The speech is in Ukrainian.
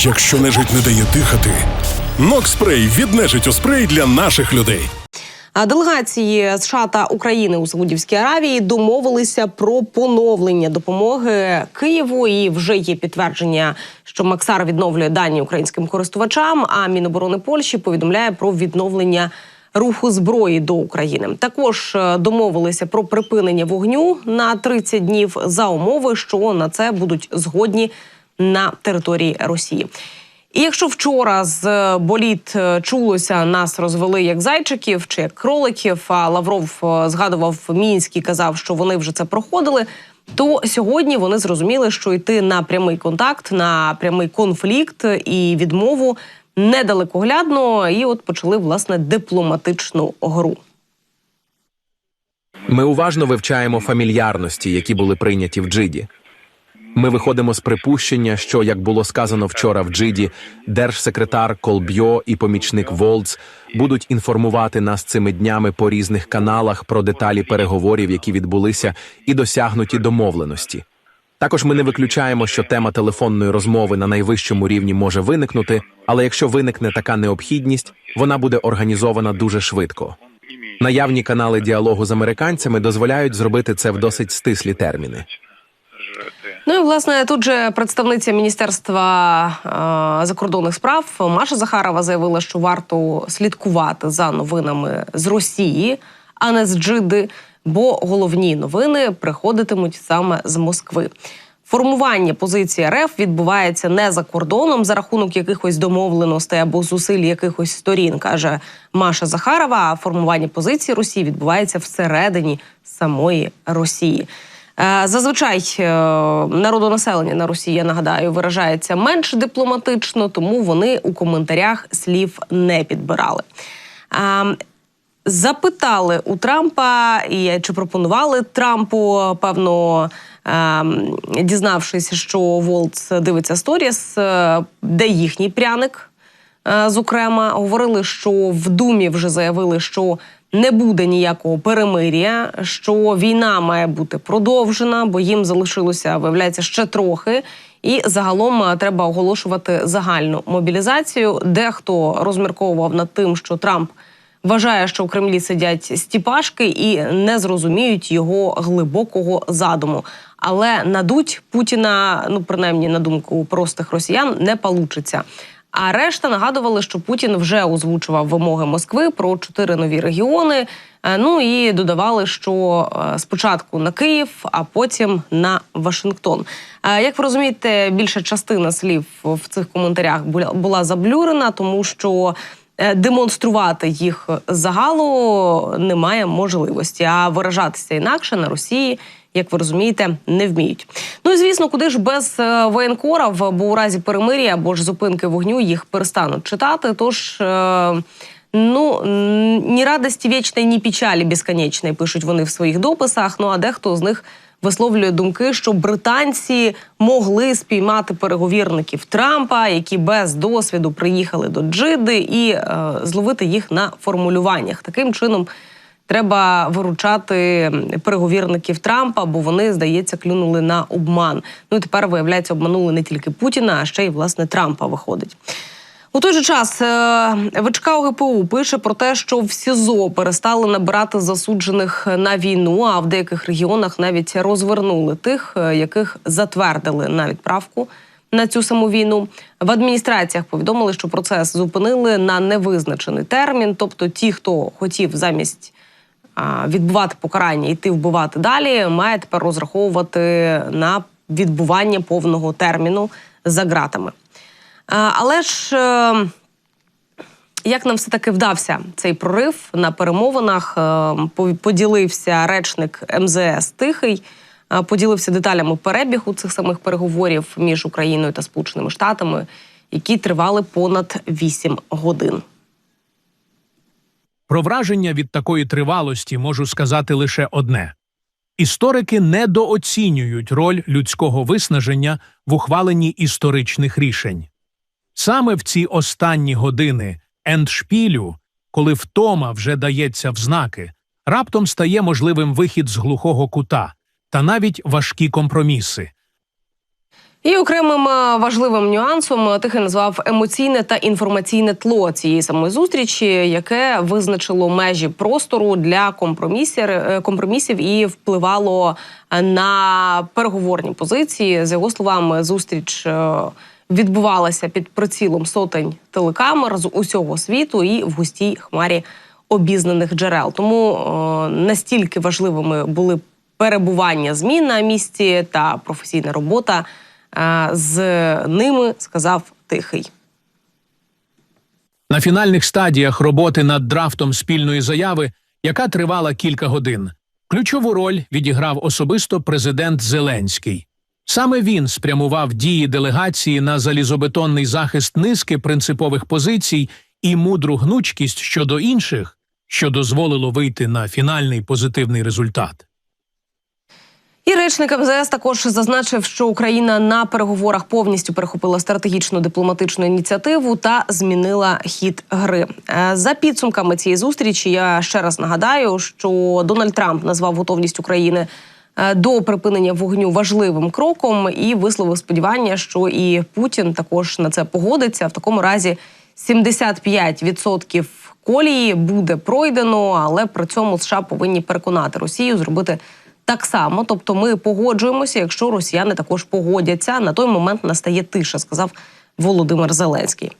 Якщо нежить не дає дихати, Нокспрей від нежиттю спрей для наших людей. Делегації США та України у Саудівській Аравії домовилися про поновлення допомоги Києву. І вже є підтвердження, що Максар відновлює дані українським користувачам. А Міноборони Польщі повідомляє про відновлення руху зброї до України. Також е, домовилися про припинення вогню на 30 днів за умови, що на це будуть згодні на території Росії. І якщо вчора з е, боліт е, чулося, нас розвели як зайчиків чи як кроликів, а Лавров е, згадував Мінськ і казав, що вони вже це проходили. То сьогодні вони зрозуміли, що йти на прямий контакт, на прямий конфлікт і відмову недалекоглядно, і от почали власне дипломатичну гру. Ми уважно вивчаємо фамільярності, які були прийняті в Джиді. Ми виходимо з припущення, що, як було сказано вчора в Джиді, держсекретар Колбьо і помічник Волц будуть інформувати нас цими днями по різних каналах про деталі переговорів, які відбулися, і досягнуті домовленості. Також ми не виключаємо, що тема телефонної розмови на найвищому рівні може виникнути, але якщо виникне така необхідність, вона буде організована дуже швидко. Наявні канали діалогу з американцями дозволяють зробити це в досить стислі терміни. Ну і власне тут же представниця міністерства е, закордонних справ Маша Захарова заявила, що варто слідкувати за новинами з Росії, а не з Джиди, бо головні новини приходитимуть саме з Москви. Формування позиції РФ відбувається не за кордоном за рахунок якихось домовленостей або зусиль якихось сторін, каже Маша Захарова. А формування позиції Росії відбувається всередині самої Росії. Е, Зазвичай е, народонаселення на Росії, я нагадаю, виражається менш дипломатично, тому вони у коментарях слів не підбирали. Е, Запитали у Трампа і чи пропонували Трампу певно. Дізнавшись, що Волц дивиться сторіс, де їхній пряник, зокрема, говорили, що в Думі вже заявили, що не буде ніякого перемир'я, що війна має бути продовжена, бо їм залишилося, виявляється, ще трохи. І загалом е, треба оголошувати загальну мобілізацію. Дехто розмірковував над тим, що Трамп вважає, що у Кремлі сидять стіпашки і не зрозуміють його глибокого задуму. Але надуть Путіна, ну принаймні на думку простих росіян, не получиться. А решта нагадували, що Путін вже озвучував вимоги Москви про чотири нові регіони. Е, Ну і додавали, що е, спочатку на Київ, а потім на Вашингтон. Е, Як ви розумієте, більша частина слів в цих коментарях була- заблюрена, тому що демонструвати їх загалу немає можливості, а виражатися інакше на Росії. Як ви розумієте, не вміють. Ну і звісно, куди ж без е, воєнкорів, бо у разі перемир'я або ж зупинки вогню їх перестануть читати. Тож е, ну ні радості вічної, ні печалі безконечної, пишуть вони в своїх дописах. Ну а дехто з них висловлює думки, що британці могли спіймати переговірників Трампа, які без досвіду приїхали до Джиди, і е, зловити їх на формулюваннях. Таким чином. Треба виручати переговірників Трампа, бо вони, здається, клюнули на обман. Ну і тепер, виявляється, обманули не тільки Путіна, а ще й власне Трампа виходить. У той же час е, ВЧК ОГПУ пише про те, що в СІЗО перестали набирати засуджених на війну, а в деяких регіонах навіть розвернули тих, е, яких затвердили на відправку на цю саму війну. В адміністраціях повідомили, що процес зупинили на невизначений термін. Тобто, ті, хто хотів замість відбувати покарання, йти вбивати далі, має тепер розраховувати на відбування повного терміну за ґратами. Але ж е, як нам все таки вдався цей прорив на перемовинах? е, Поділився речник МЗС Тихий, е, поділився деталями перебігу цих самих переговорів між Україною та Сполученими Штатами, які тривали понад 8 годин. Про враження від такої тривалості можу сказати лише одне: історики недооцінюють роль людського виснаження в ухваленні історичних рішень. Саме в ці останні години ендшпілю, коли втома вже дається в знаки, раптом стає можливим вихід з глухого кута та навіть важкі компроміси. І окремим е, важливим нюансом е, Тихий назвав емоційне та інформаційне тло цієї самої зустрічі, яке визначило межі простору для компромісів, е, компромісів і впливало на переговорні позиції. За його словами, зустріч відбувалася під прицілом сотень телекамер з усього світу і в густій хмарі обізнаних джерел. Тому настільки важливими були перебування ЗМІ на місці та професійна робота з ними, сказав Тихий. На фінальних стадіях роботи над драфтом спільної заяви, яка тривала кілька годин, ключову роль відіграв особисто президент Зеленський. Саме він спрямував дії делегації на залізобетонний захист низки принципових позицій і мудру гнучкість щодо інших, що дозволило вийти на фінальний позитивний результат. І речник МЗС також зазначив, що Україна на переговорах повністю перехопила стратегічну дипломатичну ініціативу та змінила хід гри. Е, За підсумками цієї зустрічі, я ще раз нагадаю, що Дональд Трамп назвав готовність України е, до припинення вогню важливим кроком і висловив сподівання, що і Путін також на це погодиться. В такому разі 75% колії буде пройдено, але при цьому США повинні переконати Росію зробити так само. Тобто, ми погоджуємося, якщо росіяни також погодяться. На той момент настає тиша, сказав Володимир Зеленський.